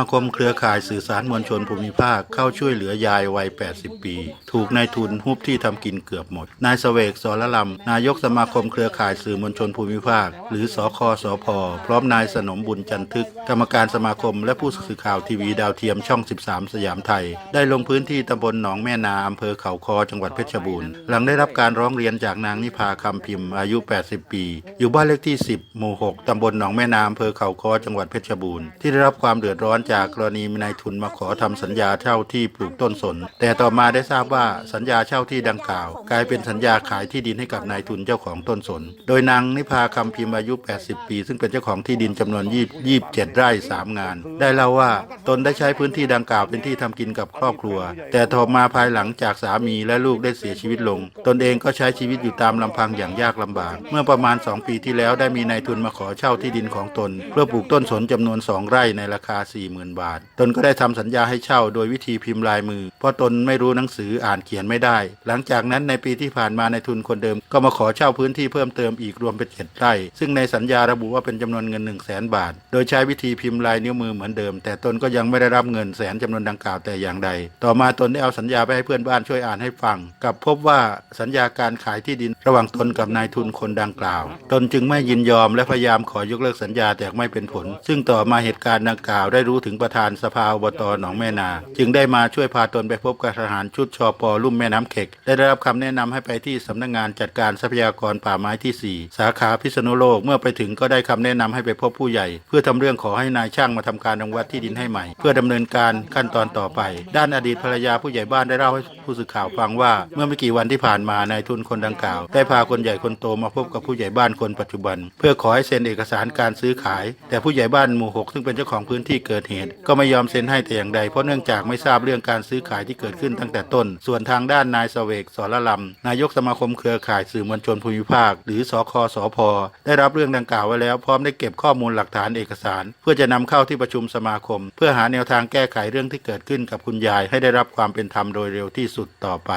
มาคมเครือข่ายสื่อสารมวลชนภูมิภาคเข้าช่วยเหลือยายวัย 80 ปี ถูกนายทุนฮุบที่ทำกินเกือบหมด นายเสวกสรลำนายกสมาคมเครือข่ายสื่อมวลชนภูมิภาค หรือสคสพพร้อมนายสนมบุญจันทึก กรรมการสมาคมและผู้สื่อข่าวทีวีดาวเทียมช่อง 13 สยามไทย ได้ลงพื้นที่ตำบลหนองแม่นาอำเภอเขาคอจังหวัดเพชรบูรณ์หลังได้รับการร้องเรียนจากนางนิพาคำพิมพ์อายุ 80 ปี อยู่บ้านเลขที่ 10 หมู่ 6ตำบลหนองแม่นาอำเภอเขาคอจังหวัดเพชรบูรณ์ที่ได้รับความเดือดร้อนจากกรณีมีนายทุนมาขอทำสัญญาเช่าที่ปลูกต้นสน แต่ต่อมาได้ทราบว่าสัญญาเช่าที่ดังกล่าว กลายเป็นสัญญาขายที่ดินให้กับนายทุนเจ้าของต้นสน โดยนางนิพาคำพิมพ์อายุ 80 ปี ซึ่งเป็นเจ้าของที่ดินจำนวน 27 ไร่ 3 งาน ได้เล่าว่าตนได้ใช้พื้นที่ดังกล่าวเป็นที่ทำกินกับครอบครัว แต่ต่อมาภายหลังจากสามีและลูกได้เสียชีวิตลง ตนเองก็ใช้ชีวิตอยู่ตามลำพังอย่างยากลำบาก เมื่อประมาณ 2 ปีที่แล้วได้มีนายทุนมาขอเช่าที่ดินของตน เพื่อปลูกต้นสนจำนวน 2 ไร่ในราคา40,000บาท ตนก็ได้ทำสัญญาให้เช่าโดยวิธีพิมพ์ลายมือ เพราะตนไม่รู้หนังสืออ่านเขียนไม่ได้ หลังจากนั้นในปีที่ผ่านมานายทุนคนเดิม ก็มาขอเช่าพื้นที่เพิ่มเติมอีกรวมเป็นเจ็ดไร่ ซึ่งในสัญญาระบุว่าเป็นจำนวนเงิน1 0 0 0 0แสนบาท โดยใช้วิธีพิมพ์ลายนิ้วมือเหมือนเดิม แต่ตนก็ยังไม่ได้รับเงินแสนจำนวนดังกล่าวแต่อย่างใด ต่อมาตนได้เอาสัญญาไปให้เพื่อนบ้านช่วยอ่านให้ฟังกับพบว่าสัญญาการขายที่ดินระหว่างตนกับนายทุนคนดังกล่าว ตนจึงไม่ยินยอมและพยายามขอยกเลิกสัญญาแต่ไม่เป็นผล ซึ่งต่อมาเหตุการณ์ดังกล่าวได้รู้ถึงประธานสภาอบตหนองแม่นา จึงได้มาช่วยพาตนไปพบกับทหารชุดชปลุ่มแม่น้ำเข็ก ได้รับคำแนะนำให้ไปที่สำนักงานจัดการทรัพยากรป่าไม้ที่ 4 สาขาพิษณุโลกเมื่อไปถึงก็ได้คำแนะนำให้ไปพบผู้ใหญ่ เพื่อทำเรื่องขอให้นายช่างมาทำการรังวัดที่ดินให้ใหม่ เพื่อดำเนินการขั้นตอนต่อไป ด้านอดีตภรรยาผู้ใหญ่บ้านได้เล่าให้ผู้สื่อข่าวฟังว่า เมื่อไม่กี่วันที่ผ่านมานายทุนคนดังกล่าว ได้พาคนใหญ่คนโตมาพบกับผู้ใหญ่บ้านคนปัจจุบัน เพื่อขอให้เซ็นเอกสารการซื้อขาย แต่ผู้ใหญ่บ้านหมู่หกซึ่งเป็นเจ้าของพื้นที่เกิดเหตุก็ไม่ยอมเซ็นให้แต่อย่างใดเพราะเนื่องจากไม่ทราบเรื่องการซื้อขายที่เกิดขึ้นตั้งแต่ต้น ส่วนทางด้านนายเสวกสรลำนายกสมาคมเครือข่ายสื่อมวลชนภูมิภาค หรือสคสพได้รับเรื่องดังกล่าวไว้แล้วพร้อมได้เก็บข้อมูลหลักฐานเอกสาร เพื่อจะนำเข้าที่ประชุมสมาคม เพื่อหาแนวทางแก้ไขเรื่องที่เกิดขึ้นกับคุณยายให้ได้รับความเป็นธรรมโดยเร็วที่สุดต่อไป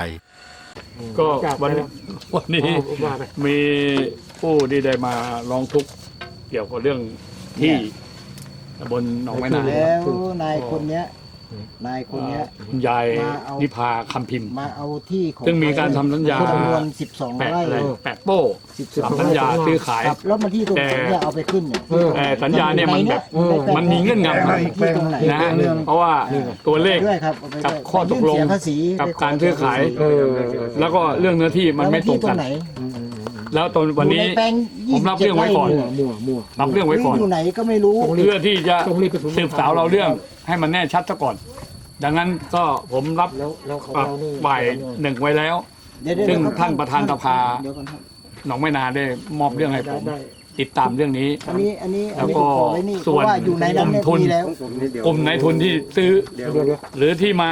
ก็วันนี้วันนี้มีผู้ที่ได้มาร้องทุกข์เกี่ยวกับเรื่องที่ ตำบลหนองไม้นาแล้วนายคนเนี้ย นายคนเนี้ย คุณยายมาเอานินิพาคำพิมพ์ มาเอาที่ของซึ่งมีการทำสัญญาจำนวนสิบสองแปะไร่อะไรแปะโป้สิบสองทำสัญญาซื้อขายครับแล้วมาที่ตรงแต่เนี่ยเอาไปขึ้นเนี่ย แต่สัญญาเนี่ยมันแบบใใแปลมันมีเงื่อนงำที่ตรงไหนนะฮะเพราะว่าตัวเลขด้วยครับเอาไปกับด้วยข้อตกลงไปยื่นเสียภาษีกับไปขการซื้อขายเออแล้วก็เรื่องเนื้อที่มันไม่ตรงแล้วที่กันไหน แล้วตอนวันนี้ อยู่ใแปลงผมรับเรื่องไว้ก่อน27รับเรื่องไว้ก่อนอยู่ไหนก็ไม่รู้ เพื่อที่จะสืบสาวเราเรื่องให้มันแน่ชัดซะก่อน ดังนั้นก็ผมรับแล้วแล้วของอะเรานี่บ่ายหนึ่งไว้แล้ว เดี๋ยวเดี๋ยวซึ่งเดี๋ยวท่านประธานสภา เดี๋ยวก่อนครับหนองไม่นาได้มอบเรื่องให้ผม ได้ ติดตามเรื่องนี้ อันนี้อันนี้อันนี้แล้วก็ขอไว้นี่เพส่วนราะว่าอยู่ในนั้นเนี่ยกลุ่มทุนมีแล้ว กลุ่มนายทุนที่ซื้อ เดี๋ยวเดี๋ยว หรือที่มา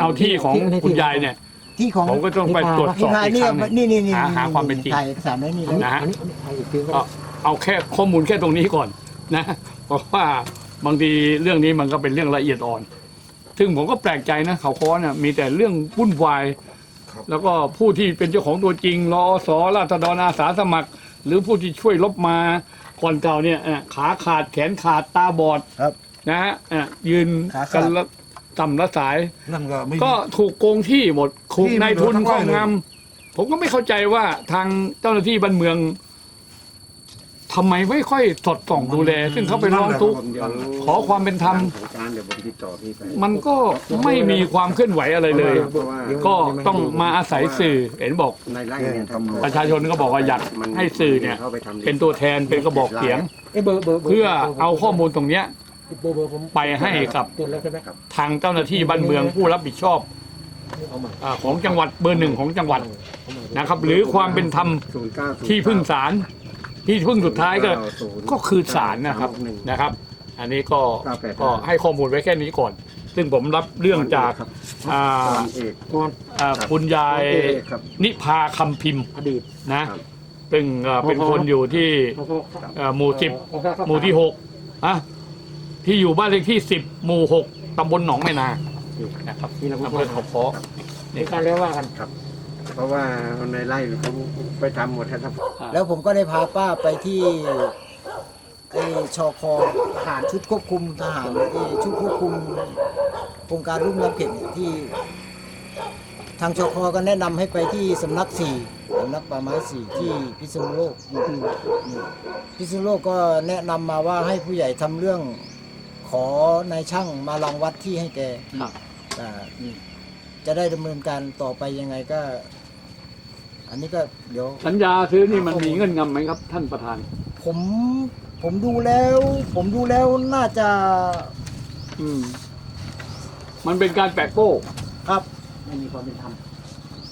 เอาที่ของคุณยายเนี่ย ที่ของผมก็ต้องไปตรวจสที่อบพายอีกเนี่คยรั้งหนึ่งนี่นี่นี่หาหาความเป็นจริงถ่ายเอกสารไว้นี่แล้วนะฮะอันนี้อันนี้อีกทีก็ก็เอาแค่ข้อมูลแค่ตรงนี้ก่อนนะเพราะว่าบางทีเรื่องนี้มันก็เป็นเรื่องละเอียดอ่อน ซึ่งผมก็แปลกใจนะเขาค้อเนี่ยมีแต่เรื่องวุ่นวาย แล้วก็ผู้ที่เป็นเจ้าของตัวจริงรอสอราษฎรอาสาสมัคร หรือผู้ที่ช่วยลบมาก่อนเก่าเนี่ยอะขาขาดแขนขาดตาบอดครับนะฮะอะยืนขาขาดกันละต่ำละสายนั่นก็ไม่ก็ถูกโกงที่หมด ถูกที่ไม่นายทุนเหลือทั้งครร้ออบยเลยงำผมก็ไม่เข้าใจว่าทางเจ้าหน้าที่บ้านเมืองทำไมไม่ค่อยสอดส่องดูแล ซึ่งเขาไปร้องทุกข์ขอความเป็นธรรมของการเดี๋ยวผมติดต่อพี่ไปมันก็ไม่มีความเคลื่อนไหวอะไรเลยเพราะว่าก็ต้องมาอาศัยสื่อเห็นบอกในไร่เนี่ยทำประชาชนก็บอกว่าอยากให้สื่อเนี่ยข้าไปทำเป็นตัวแทนเป็นกระบอกเสียงเอ้ยเบอร์เบอร์บร์เพื่อเอาข้อมูลตรงเนี้ยเบอร์เบอร์ผมไปให้กับจดแล้วใช่ไหมครับทางเจ้าหน้าที่บ้านเมืองผู้รับผิดชอบเอามาอาของจังหวัดเบอร์หนึ่งของจังหวัดนะครับ หรือความเป็นธรรมศูนย์เก้าที่พึ่งศาลที่พึ่งสุดท้ายก็ก็คือศาลนะครับนะครับ อันนี้ก็ก็ให้ข้อมูลไว้แค่นี้ก่อน ซึ่งผมรับเรื่องจากอ่าเอกงอนอ่าคุณยายเอกครับนิพาคำพิมพ์อดีตนะครับซึ่งเอ่อเป็นคนอยู่ที่เอ่อหมู่สิบหมู่ที่หกอะที่อยู่บ้านเลขที่สิบหมู่หกตำบลหนองแม่นา นะครับนี่เราอำเภอเขาคอในการแล้วว่ากันครับ เพราะว่าในไร่เขาไปทำหมดแล้วครับแล้วผมก็ได้พาป้าไปที่ไอ้ชอคอทหารชุดควบคุมทหารไอ้ชุดควบคุมโครงการรุ่มน้ำเข็มเนี่ยที่ ทางชอคอก็แนะนำให้ไปที่สำนักสี่สำนักป่าไม้สี่ที่พิษณุโลกพิษณุโลกก็แนะนำมาว่าให้ผู้ใหญ่ทำเรื่องขอนายช่างมารังวัดที่ให้แกครับ อ่าจะได้ดำเนินการต่อไปยังไงก็ อันนี้ก็เดี๋ยว สัญญาซื้อนี่มันมีเงื่อนงำไหมครับ ท่านประธาน ผมผมดูแล้ว ผมดูแล้วน่าจะอืม มันเป็นการแปะโป้ครับไม่มีความเป็นธรรม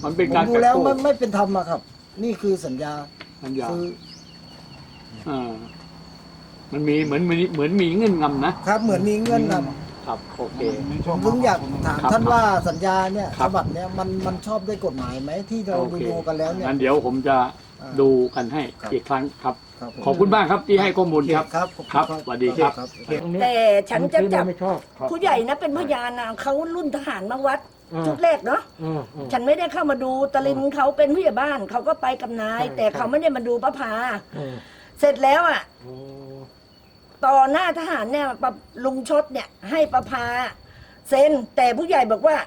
มันเป็นผมการดูแปะแล้วโป้ไม่ไม่เป็นธรรมอะครับ นี่คือสัญญาสัญญาซื้ออ่ามันมีเหมือนมีเหมือนมีเงื่อนงำนะ ครับเหมือนมีเงื่อนน ครับโอเคำผมถึงอยากถามครับท่านว่าสัญญาเนี่ยครัฉบ บับเนี้ยมันมันชอบด้วยกฎหมายไหมที่เราโอดูเคดูกันแล้วเนี่ย งั้นเดี๋ยวผมจะอ่าดูกันให้ครับ อีกครั้งครับ ครับผมขอบคุณมากครับที่ให้ข้อมูลครับ ครับครับสวัสดีครับแต่ฉันจะจับ ไม่ชอบผู้ใหญ่นะเป็นพยานนะเขารุ่นทหารมาวัดอ่าชุดแรกเนาะอ่าอ่าฉันไม่ได้เข้ามาดูตะลินเขาเป็นผู้ใหญ่บ้านเขาก็ไปกับนาย ใช่แต่เขาไม่ได้มาดูประพาอ่าเสร็จแล้วอะ โอ้ ต่อหน้าทหารเนี่ยปะลุงชดเนี่ย ให้ประพาเซ็นแต่ผู้ใหญ่บอกว่า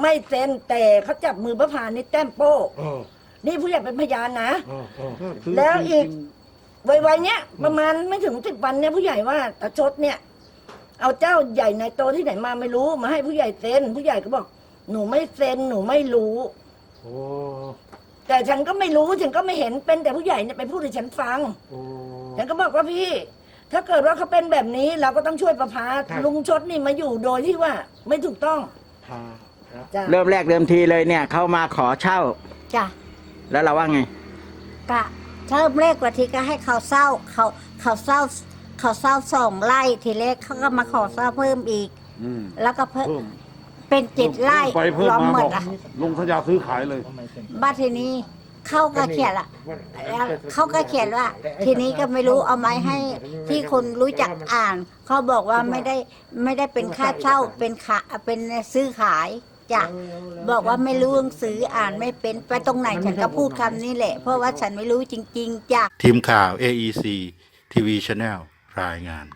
ไม่เซ็นแต่เขาจับมือประพานี่แต้มโป้อ่านี่ผู้ใหญ่เป็นพยานนะอ่าอ่าแล้วอีกวัยๆเนี้ยประมาณไม่ถึงสิบวันเนี่ยผู้ใหญ่ว่าตาชดเนี่ย เอาเจ้าใหญ่ในโตที่ไหนมาไม่รู้มาให้ผู้ใหญ่เซ็นผู้ใหญ่ก็บอก หนูไม่เซ็นหนูไม่รู้ โอ้แต่ฉันก็ไม่รู้ฉันก็ไม่เห็นเป็นแต่ผู้ใหญ่เนี่ยไปพูดให้ฉันฟัง โอ้ฉันก็บอกว่าพี่ ถ้าเกิดว่าเขาเป็นแบบนี้เราก็ต้องช่วยประพาครับ ลุงชดนี่มาอยู่โดยที่ว่าไม่ถูกต้องพาครับจ้ะเริ่มแรกเดิมทีเลยเนี่ยเขามาขอเช่า จ้ะแล้วเราว่าไง กะเริ่มแรกกว่าทีก็ให้เขาเศร้าเขาเขาเศร้าเขาเศร้าสองไร่ทีแรกเขาก็มาขอเศร้าเพิ่มอีก อืมแล้วก็เพิ่มเพิ่มเป็นเจ็ดไร่ไปเพิ่มล้อมมาหมบดอกอะลงสัญญาซื้อขายเลย บ้านทีนี้ เข้าก็เขียนละแล้วเขาก็เขียนว่า ทีนี้ก็ไม่รู้เอาไม้ให้ที่คนรู้จักอ่าน เขาบอกว่าไม่ได้ไม่ได้เป็นค่าเช่าเป็นขาเป็นซื้อขายจ้ะบอกว่าไม่รู้หนังสืออ่านไม่เป็นไปตรงไหนฉันก็พูดคำนี้แหละ เพราะว่าฉันไม่รู้จริง ๆจ้ะทีมข่าว AEC TV Channel รายงาน